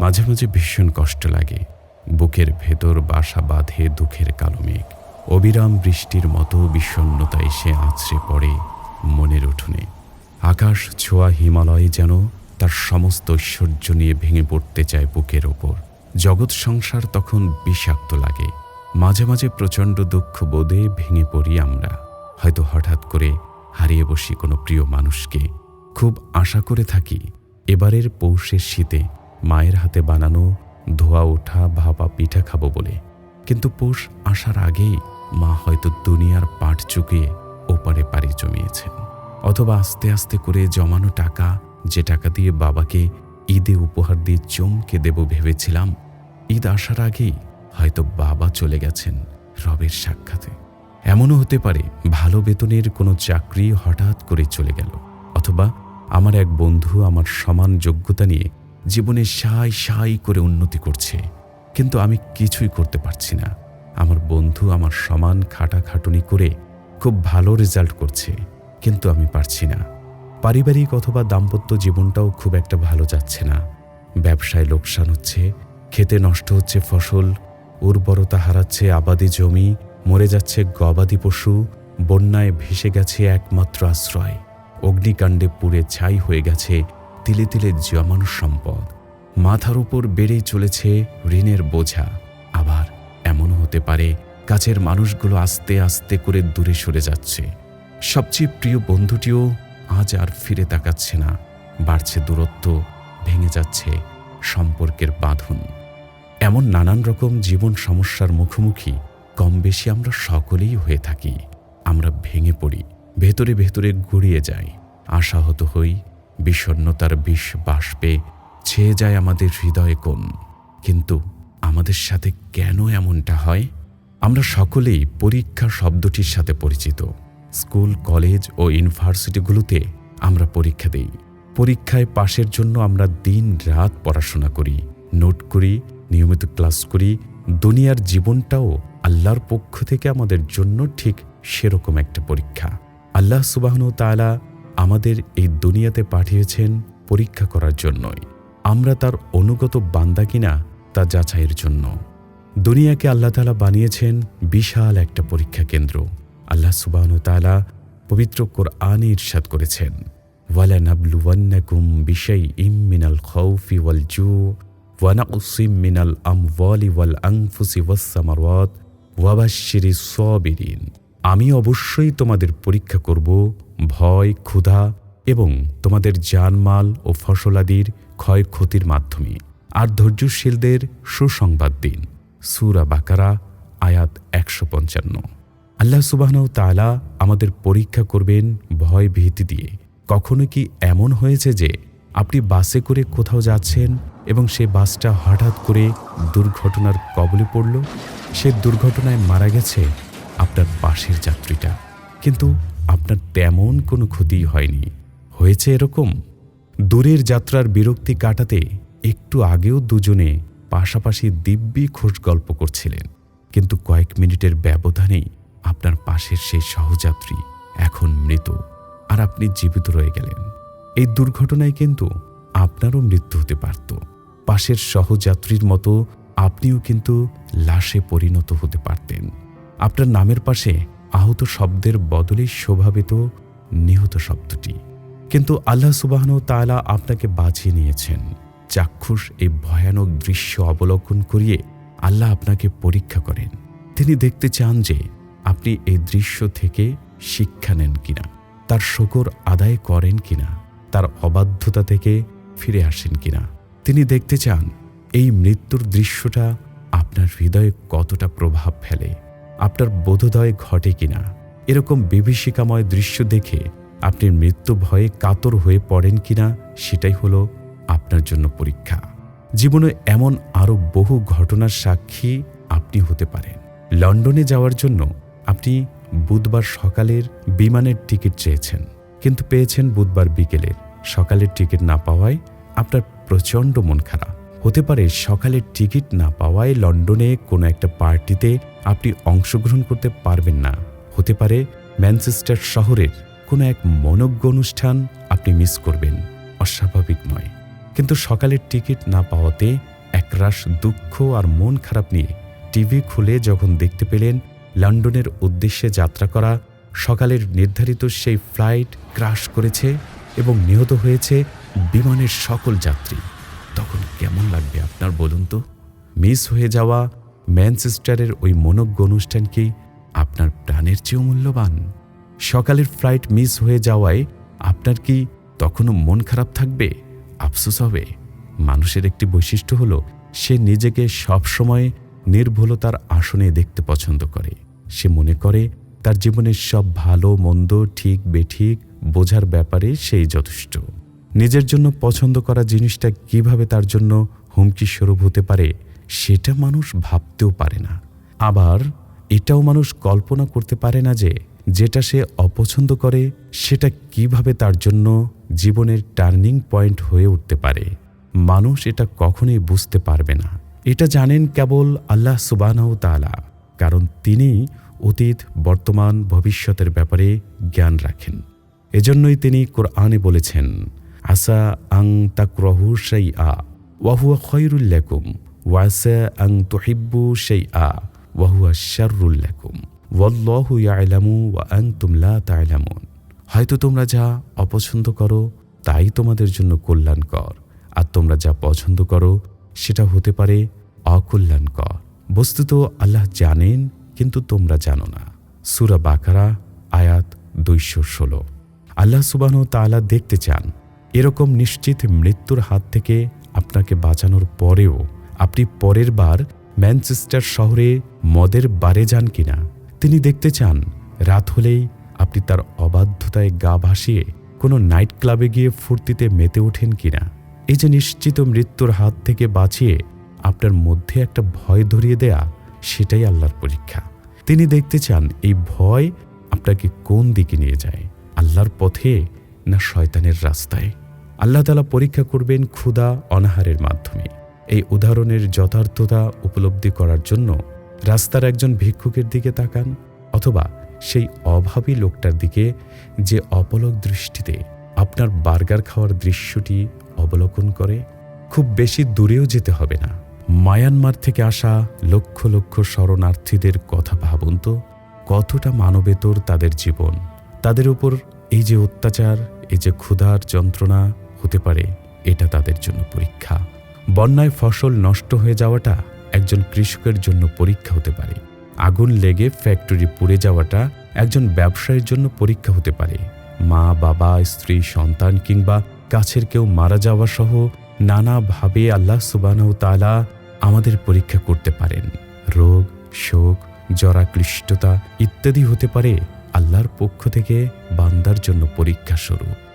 মাঝে মাঝে ভীষণ কষ্ট লাগে। বুকের ভেতর বাসা বাঁধে দুঃখের কালো মেঘ। অবিরাম বৃষ্টির মতো বিষণ্নতা এসে আছড়ে পড়ে মনের উঠোনে। আকাশ ছোঁয়া হিমালয়ে যেন তার সমস্ত ঐশ্বর্য নিয়ে ভেঙে পড়তে চায় বুকের ওপর। জগৎ সংসার তখন বিষাক্ত লাগে। মাঝে মাঝে প্রচণ্ড দুঃখ বোধে ভেঙে পড়ি আমরা। হয়তো হঠাৎ করে হারিয়ে বসি কোনো প্রিয় মানুষকে। খুব আশা করে থাকি, এবারের পৌষের শীতে মায়ের হাতে বানানো ধোয়া, ওঠা, ভাপা, পিঠা খাব বলে। কিন্তু পৌষ আসার আগেই মা হয়তো দুনিয়ার পাট চুকিয়ে ওপারে পাড়ি জমিয়েছেন। অথবা আস্তে আস্তে করে জমানো টাকা, যে টাকা দিয়ে বাবাকে ঈদে উপহার দিয়ে চমকে দেব ভেবেছিলাম, ঈদ আসার আগেই হয়তো বাবা চলে গেছেন রবের সাক্ষাতে। এমনও হতে পারে ভালো বেতনের কোনো চাকরি হঠাৎ করে চলে গেল, অথবা আমার এক বন্ধু আমার সমান যোগ্যতা নিয়ে জীবনে সাই সাই করে উন্নতি করছে। কিন্তু আমি কিছুই করতে পারছি না। আমার বন্ধু আমার সমান খাটাখাটুনি করে খুব ভালো রেজাল্ট করছে। কিন্তু আমি পারছি না। পারিবারিক অথবা দাম্পত্য জীবনটাও খুব একটা ভালো যাচ্ছে না। ব্যবসায় লোকসান হচ্ছে, খেতে নষ্ট হচ্ছে ফসল, উর্বরতা হারাচ্ছে আবাদি জমি, মরে যাচ্ছে গবাদি পশু, বন্যায় ভেসে গেছে একমাত্র আশ্রয়। অগ্নিকাণ্ডে পুড়ে ছাই হয়ে গেছে তিলে তিলে জমানো সম্পদ। মাথার উপর বেড়েই চলেছে ঋণের বোঝা। আবার এমনও হতে পারে, কাছের মানুষগুলো আস্তে আস্তে করে দূরে সরে যাচ্ছে। সবচেয়ে প্রিয় বন্ধুটিও আজ আর ফিরে তাকাচ্ছে না। বাড়ছে দূরত্ব, ভেঙে যাচ্ছে সম্পর্কের বাঁধন। এমন নানান রকম জীবন সমস্যার মুখোমুখি কম বেশি আমরা সকলেই হয়ে থাকি। আমরা ভেঙে পড়ি, ভেতরে ভেতরে গড়িয়ে যাই। আশাহত হই বিষণ্নতার বিষ বাষ্পে ছেয়ে যায় আমাদের হৃদয়ে কোণ। কিন্তু আমাদের সাথে কেন এমনটা হয়? আমরা সকলেই পরীক্ষা শব্দটির সাথে পরিচিত। স্কুল, কলেজ ও ইউনিভার্সিটিগুলোতে আমরা পরীক্ষা দেই। পরীক্ষায় পাশের জন্য আমরা দিন রাত পড়াশোনা করি, নোট করি, নিয়মিত ক্লাস করি, দুনিয়ার জীবনটাও আল্লাহর পক্ষ থেকে আমাদের জন্য ঠিক সেরকম একটা পরীক্ষা। আল্লাহ সুবাহন তাআলা আমাদের এই দুনিয়াতে পাঠিয়েছেন পরীক্ষা করার জন্যই। আমরা তার অনুগত বান্দা কিনা তা যাচাইয়ের জন্য। দুনিয়াকে আল্লাহ তালা বানিয়েছেন বিশাল একটা পরীক্ষা কেন্দ্র। আল্লাহ সুবাহন তালা পবিত্র কোরআনে ইরশাদ করেছেন ওয়ালা নাবলুওয়ান্নাকুম বিশাই ইম মিনাল খৌফি ওয়াল জু ওয়ানাকুসিম মিনাল আমওয়ালি ওয়াল আংফুসি ওয়াসসামারওয়াত ওয়াবাশিরি সবিরিন। আমি অবশ্যই তোমাদের পরীক্ষা করব ভয়, ক্ষুধা এবং তোমাদের জানমাল ও ফসলাদির ক্ষয়ক্ষতির মাধ্যমে। আর ধৈর্যশীলদের সুসংবাদ দিন। সুরা বাকারা, আয়াত একশো পঞ্চান্ন। আল্লাহ সুবাহনও তালা আমাদের পরীক্ষা করবেন ভয় ভীতি দিয়ে। কখনো কি এমন হয়েছে যে আপনি বাসে করে কোথাও যাচ্ছেন এবং সে বাসটা হঠাৎ করে দুর্ঘটনার কবলে পড়ল? সে দুর্ঘটনায় মারা গেছে আপনার পাশের যাত্রীটা। কিন্তু আপনার তেমন কোনো ক্ষতি হয়নি। হয়েছে এরকম? দূরের যাত্রার বিরক্তি কাটাতে একটু আগেও দুজনে পাশাপাশি দিব্যি খোঁজ গল্প করছিলেন। কিন্তু কয়েক মিনিটের ব্যবধানেই আপনার পাশের সেই সহযাত্রী এখন মৃত আর আপনি জীবিত রয়ে গেলেন। এই দুর্ঘটনায় কিন্তু আপনারও মৃত্যু হতে পারত। পাশের সহযাত্রীর মতো আপনিও কিন্তু লাশে পরিণত হতে পারতেন। আপনার নামের পাশে আহত শব্দের বদলে শোভাবিত নিহত শব্দটি। কিন্তু আল্লাহ সুবাহন তালা আপনাকে বাঁচিয়ে নিয়েছেন। চাক্ষুষ এই ভয়ানক দৃশ্য অবলোকন করিয়ে আল্লাহ আপনাকে পরীক্ষা করেন। তিনি দেখতে চান যে আপনি এই দৃশ্য থেকে শিক্ষা নেন কিনা, তার শকর আদায় করেন কিনা, তার অবাধ্যতা থেকে ফিরে আসেন কিনা। তিনি দেখতে চান এই মৃত্যুর দৃশ্যটা আপনার হৃদয়ে কতটা প্রভাব ফেলে। আপনার বোধোদয় ঘটে কিনা। এরকম বিভীষিকাময় দৃশ্য দেখে আপনি মৃত্যু ভয়ে কাতর হয়ে পড়েন কিনা, সেটাই হলো আপনার জন্য পরীক্ষা। জীবনে এমন আরও বহু ঘটনার সাক্ষী আপনি হতে পারেন। লন্ডনে যাওয়ার জন্য আপনি বুধবার সকালের বিমানের টিকিট চেয়েছেন, কিন্তু পেয়েছেন বুধবার বিকেলের। সকালের টিকিট না পাওয়ায় আপনার প্রচণ্ড মন খারাপ। হতে পারে সকালের টিকিট না পাওয়ায় লন্ডনে কোনো একটা পার্টিতে আপনি অংশগ্রহণ করতে পারবেন না। হতে পারে ম্যানচেস্টার শহরের কোনো এক মনজ্ঞ অনুষ্ঠান আপনি মিস করবেন। অস্বাভাবিক নয়। কিন্তু সকালের টিকিট না পাওয়াতে একরাশ দুঃখ আর মন খারাপ নিয়ে টিভি খুলে যখন দেখতে পেলেন লন্ডনের উদ্দেশ্যে যাত্রা করা, সকালের নির্ধারিত সেই ফ্লাইট ক্রাশ করেছে এবং নিহত হয়েছে বিমানের সকল যাত্রী। তখন কেমন লাগবে আপনার বলুন তো? মিস হয়ে যাওয়া ম্যানচেস্টারের ওই মনজ্ঞ অনুষ্ঠানকেই আপনার প্রাণের চেয়েও মূল্যবান। সকালের ফ্লাইট মিস হয়ে যাওয়ায় আপনার কি তখনও মন খারাপ থাকবে? আফসোস হবে। মানুষের একটি বৈশিষ্ট্য হলো, সে নিজেকে সবসময় নির্ভুলতার আসনে দেখতে পছন্দ করে। সে মনে করে তার জীবনের সব ভালো, মন্দ, ঠিক, বেঠিক বোঝার ব্যাপারে সেই যথেষ্ট। নিজের জন্য পছন্দ করা জিনিসটা কীভাবে তার জন্য হুমকি স্বরূপ হতে পারে, সেটা মানুষ ভাবতেও পারে না। আবার এটাও মানুষ কল্পনা করতে পারে না যে, যেটা সে অপছন্দ করে, সেটা কীভাবে তার জন্য জীবনের টার্নিং পয়েন্ট হয়ে উঠতে পারে। মানুষ এটা কখনোই বুঝতে পারবে না। এটা জানেন কেবল আল্লাহ সুবানাও তালা কারণ তিনি অতীত, বর্তমান, ভবিষ্যতের ব্যাপারে জ্ঞান রাখেন। এজন্যই তিনি কোরআনে বলেছেন আসা আং তাকরহু সেই আ ওয়াহুয়া খৈরুল্লাকুম ওয়াসা আং তুহিব্বু সেই আ ওয়াহুয়া শারুল্লাকুম ওয়াল্লাহু ইয়ালামু ওয়া আনতুম লা তা'লামুন হয়তো তোমরা যা অপছন্দ করো তাই তোমাদের জন্য কল্যাণকর। আর তোমরা যা পছন্দ করো সেটা হতে পারে অকল্যাণকর। বস্তুত আল্লাহ জানেন, কিন্তু তোমরা জানো না। সুরা বাকারা, আয়াত দুইশো ষোলো। আল্লাহ সুবাহ তাআলা দেখতে চান এরকম নিশ্চিত মৃত্যুর হাত থেকে আপনাকে বাঁচানোর পরেও আপনি পরের বার ম্যানচেস্টার শহরে মদের বারে যান কিনা। তিনি দেখতে চান, রাত হলেই আপনি তার অবাধ্যতায় গা ভাসিয়ে কোনো নাইট ক্লাবে গিয়ে ফুর্তিতে মেতে ওঠেন কিনা। এই যে নিশ্চিত মৃত্যুর হাত থেকে বাঁচিয়ে আপনার মধ্যে একটা ভয় ধরিয়ে দেয়া, সেটাই আল্লাহর পরীক্ষা। তিনি দেখতে চান, এই ভয় আপনাকে কোন দিকে নিয়ে যায়? আল্লাহর পথে না শয়তানের রাস্তায়। আল্লাহ তালা পরীক্ষা করবেন ক্ষুধা অনাহারের মাধ্যমে। এই উদাহরণের যথার্থতা উপলব্ধি করার জন্য রাস্তার একজন ভিক্ষুকের দিকে তাকান অথবা সেই অভাবী লোকটার দিকে যে অপলক দৃষ্টিতে আপনার বার্গার খাওয়ার দৃশ্যটি অবলোকন করে। খুব বেশি দূরেও যেতে হবে না। মায়ানমার থেকে আসা লক্ষ লক্ষ শরণার্থীদের কথা ভাবুন তো, কতটা মানবেতর তাদের জীবন। তাদের উপর এই যে অত্যাচার, এই যে ক্ষুধার যন্ত্রণা হতে পারে, এটা তাদের জন্য পরীক্ষা। বন্যায় ফসল নষ্ট হয়ে যাওয়াটা একজন কৃষকের জন্য পরীক্ষা হতে পারে। আগুন লেগে ফ্যাক্টরি পুড়ে যাওয়াটা একজন ব্যবসায়ীর জন্য পরীক্ষা হতে পারে। মা, বাবা, স্ত্রী, সন্তান কিংবা কাছের কেউ মারা যাওয়া সহ নানাভাবে আল্লাহ সুবানাহ তালা আমাদের পরীক্ষা করতে পারেন। রোগ, শোক, জরাক্লিষ্টতা ইত্যাদি হতে পারে আল্লাহর পক্ষ থেকে বান্দার জন্য পরীক্ষা স্বরূপ